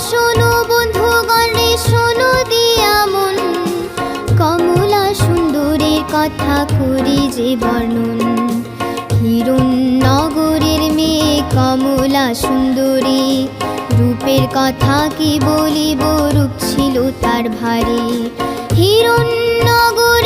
শোনো বন্ধুগণ রে, শোনো দিয়া মন। কমলা সুন্দরীর কথা করি যে বর্ণন। হিরণ নগরের মেয়ে কমলা সুন্দরী, রূপের কথা কি বলিব, রূপ ছিল তার ভারী। হিরণ নগরে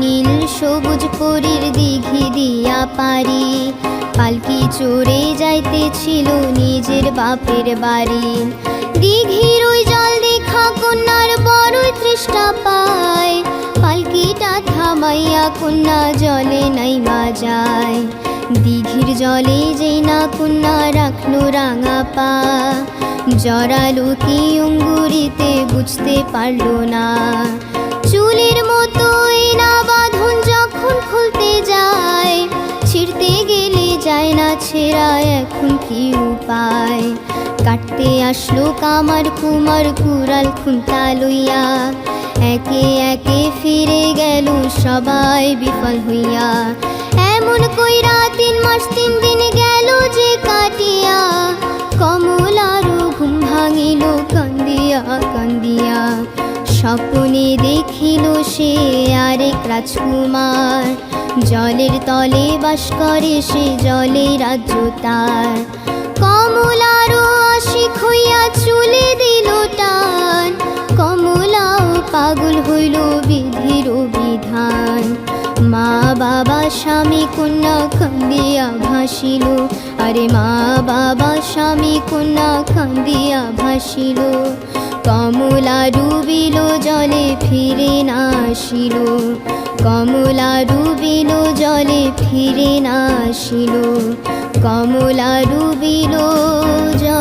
নীল সবুজ পরীর দিঘি দিয়া পারি। পালকি চড়ে যাইতেছিল নিজের বাপের বাড়ি। দিঘির ওই জল দেখা কন্যার বড়ই তৃষ্ণা পায়। পালকিটা থামাইয়া কন্যা জলে নাইমা যায় দিঘির জলে যেই না কন্যা রাখল রাঙা পা। জরালো কি অঙ্গুরিতে বুঝতে পারল না। চুলের মতো ছেঁড়া এখন কি উপায়? কাটতে আসলো কামার কুমার কুড়াল খুন্তা লইয়া একে একে ফিরে গেল সবাই বিফল হইয়া। এমন কইরা তিন স্বপ্নে দেখিল সে আরেক রাজকুমার। জলের তলে বাস করে সে জলে রাজ্য তার। কমলারও আশিক হইয়া চুলে দিল টান। কমলাও পাগল হইল বিধির বিধান মা বাবা স্বামী কন্যা কান্দিয়া ভাসিল আরে মা বাবা স্বামী কন্যা কান্দিয়া ভাসিল কমলা ডুবিল জলে ফিরে না আসিল। কমলা ডুবিল জলে ফিরে না আসিল। কমলা ডুবিল জলে